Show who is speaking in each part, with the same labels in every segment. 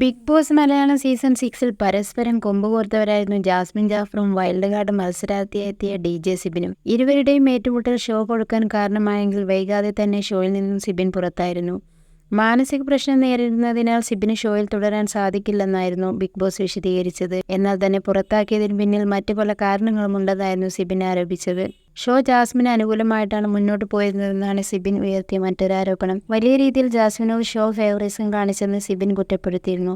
Speaker 1: Big boss Malayalam season സിക്സിൽ പരസ്പരം കൊമ്പുകോർത്തവരായിരുന്നു ജാസ്മിൻ ജാഫറും വൈൽഡ് കാർഡ് മത്സരാർത്ഥിയെത്തിയ ഡി ജെ സിബിനും. ഇരുവരുടെയും ഏറ്റുമുട്ടൽ ഷോ കൊടുക്കാൻ കാരണമായെങ്കിൽ വൈകാതെ തന്നെ ഷോയിൽ നിന്നും സിബിൻ പുറത്തായിരുന്നു. മാനസിക പ്രശ്നം നേരിടുന്നതിനാൽ സിബിന് ഷോയിൽ തുടരാൻ സാധിക്കില്ലെന്നായിരുന്നു ബിഗ് ബോസ് വിശദീകരിച്ചത്. എന്നാൽ തന്നെ പുറത്താക്കിയതിന് പിന്നിൽ മറ്റു പല കാരണങ്ങളും കാരണങ്ങളുമുണ്ടെന്നായിരുന്നു സിബിൻ ആരോപിച്ചത്. ഷോ ജാസ്മിന് അനുകൂലമായിട്ടാണ് മുന്നോട്ട് പോയിരുന്നതെന്നാണ് സിബിൻ ഉയർത്തിയ മറ്റൊരു ആരോപണം വലിയ രീതിയിൽ ജാസ്മിനോട് ഷോ ഫേവറേസും കാണിച്ചെന്ന് സിബിൻ കുറ്റപ്പെടുത്തിയിരുന്നു.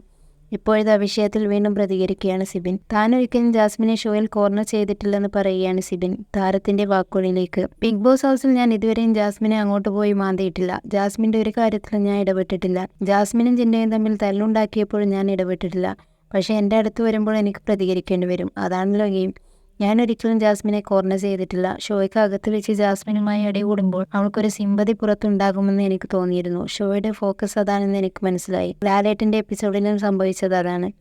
Speaker 1: ഇപ്പോഴത്തെ വിഷയത്തിൽ വീണ്ടും പ്രതികരിക്കുകയാണ് സിബിൻ. താൻ ഒരിക്കലും ജാസ്മിനെ ഷോയിൽ കോർണർ ചെയ്തിട്ടില്ലെന്ന് പറയുകയാണ് സിബിൻ താരത്തിന്റെ വാക്കുകളിലേക്ക്. ബിഗ് ബോസ് ഹൗസിൽ ഞാൻ ഇതുവരെയും ജാസ്മിനെ അങ്ങോട്ട് പോയി മാന്തിയിട്ടില്ല. ജാസ്മിന്റെ ഒരു കാര്യത്തിലും ഞാൻ ഇടപെട്ടിട്ടില്ല. ജാസ്മിനും ജിന്നയും തമ്മിൽ തല്ലുണ്ടാക്കിയപ്പോഴും ഞാൻ ഇടപെട്ടിട്ടില്ല. പക്ഷേ എന്റെ അടുത്ത് വരുമ്പോൾ എനിക്ക് പ്രതികരിക്കേണ്ടി വരും. അതാണല്ലോ ഗെയിം. ഞാൻ ഒരിക്കലും ജാസ്മിനെ കോർണർ ചെയ്തിട്ടില്ല. ഷോയ്ക്ക് അകത്ത് വെച്ച് ജാസ്മിനുമായി ഇടകൂടുമ്പോൾ അവൾക്കൊരു സിമ്പതി പുറത്തുണ്ടാകുമെന്ന് എനിക്ക് തോന്നിയിരുന്നു. ഷോയുടെ ഫോക്കസ് അതാണെന്ന് എനിക്ക് മനസ്സിലായി. ലാലേട്ടന്റെ എപ്പിസോഡിലും സംഭവിച്ചത് അതാണ്.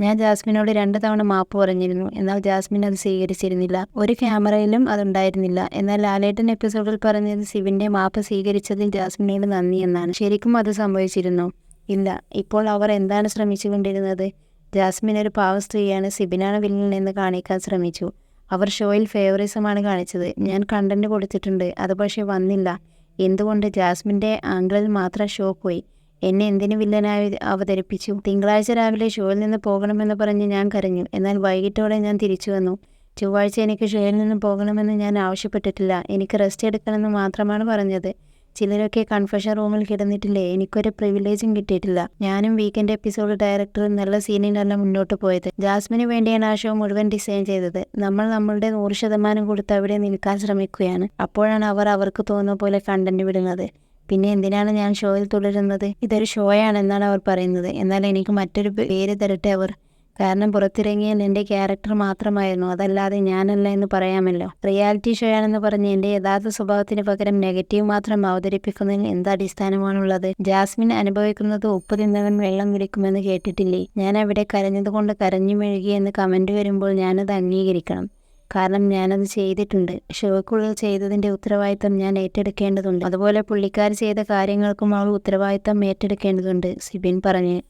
Speaker 1: ഞാൻ ജാസ്മിനോട് രണ്ട് തവണ മാപ്പ് പറഞ്ഞിരുന്നു. എന്നാൽ ജാസ്മിൻ അത് സ്വീകരിച്ചിരുന്നില്ല. ഒരു ക്യാമറയിലും അതുണ്ടായിരുന്നില്ല. എന്നാൽ ലാലേട്ടൻ എപ്പിസോഡിൽ പറഞ്ഞത് സിവിന്റെ മാപ്പ് സ്വീകരിച്ചതിൽ ജാസ്മിനോട് നന്ദി എന്നാണ്. ശരിക്കും അത് സംഭവിച്ചിരുന്നു? ഇല്ല. ഇപ്പോൾ അവർ എന്താണ് ശ്രമിച്ചുകൊണ്ടിരുന്നത്? ജാസ്മിൻ ഒരു പാവ സ്ത്രീയാണ്. സിബിനാണ് വില്ലൻ എന്ന് കാണിക്കാൻ ശ്രമിച്ചു. അവർ ഷോയിൽ ഫേവറിസമാണ് കാണിച്ചത്. ഞാൻ കണ്ടന്റ് കൊടുത്തിട്ടുണ്ട്. അത് പക്ഷേ വന്നില്ല. എന്തുകൊണ്ട്? ജാസ്മിന്റെ ആംഗിളിൽ മാത്രം ഷോ പോയി എന്നെ എന്തിനു വില്ലനായി അവതരിപ്പിച്ചു? തിങ്കളാഴ്ച രാവിലെ ഷോയിൽ നിന്ന് പോകണമെന്ന് പറഞ്ഞ് ഞാൻ കരഞ്ഞു. എന്നാൽ വൈകിട്ടോടെ ഞാൻ തിരിച്ചു വന്നു. ചൊവ്വാഴ്ച എനിക്ക് ഷോയിൽ നിന്ന് പോകണമെന്ന് ഞാൻ ആവശ്യപ്പെട്ടിട്ടില്ല. എനിക്ക് റെസ്റ്റ് എടുക്കണമെന്ന് മാത്രമാണ് പറഞ്ഞത്. ചിലരൊക്കെ കൺഫഷൻ റൂമിൽ കിടന്നിട്ടില്ലേ? എനിക്കൊരു പ്രിവിലേജും കിട്ടിയിട്ടില്ല. ഞാനും വീക്കെൻഡ് എപ്പിസോഡ് ഡയറക്ടറും നല്ല സീനിലല്ല മുന്നോട്ട് പോയത്. ജാസ്മിന് വേണ്ടിയാണ് ആ ഷോ മുഴുവൻ ഡിസൈൻ ചെയ്തത്. നമ്മൾ നമ്മളുടെ നൂറ് ശതമാനം കൊടുത്ത് അവിടെ നിൽക്കാൻ ശ്രമിക്കുകയാണ്. അപ്പോഴാണ് അവർ അവർക്ക് തോന്നുന്ന പോലെ കണ്ടന്റ് വിടുന്നത്. പിന്നെ എന്തിനാണ് ഞാൻ ഷോയിൽ തുടരുന്നത്? ഇതൊരു ഷോയാണെന്നാണ് അവർ പറയുന്നത്. എന്നാൽ എനിക്ക് മറ്റൊരു പേര് തരട്ടെ അവർ? കാരണം പുറത്തിറങ്ങിയാൽ എന്റെ ക്യാരക്ടർ മാത്രമായിരുന്നു. അതല്ലാതെ ഞാനല്ല എന്ന് പറയാമല്ലോ. റിയാലിറ്റി ഷോ ആണെന്ന് പറഞ്ഞ് എന്റെ യഥാർത്ഥ സ്വഭാവത്തിന് പകരം നെഗറ്റീവ് മാത്രം അവതരിപ്പിക്കുന്നതിന് എന്ത് അടിസ്ഥാനമാണുള്ളത്? ജാസ്മിൻ അനുഭവിക്കുന്നത് ഉപ്പ് തിന്നവൻ വെള്ളം കുടിക്കുമെന്ന് കേട്ടിട്ടില്ലേ? ഞാൻ അവിടെ കരഞ്ഞതുകൊണ്ട് കരഞ്ഞു മെഴുകി എന്ന് കമന്റ് വരുമ്പോൾ ഞാനത് അംഗീകരിക്കണം. കാരണം ഞാനത് ചെയ്തിട്ടുണ്ട്. ഷോക്കുള്ളിൽ ചെയ്തതിന്റെ ഉത്തരവാദിത്തം ഞാൻ ഏറ്റെടുക്കേണ്ടതുണ്ട്. അതുപോലെ പുള്ളിക്കാർ ചെയ്ത കാര്യങ്ങൾക്കും അവൾ ഉത്തരവാദിത്തം ഏറ്റെടുക്കേണ്ടതുണ്ട് സിബിൻ പറഞ്ഞു.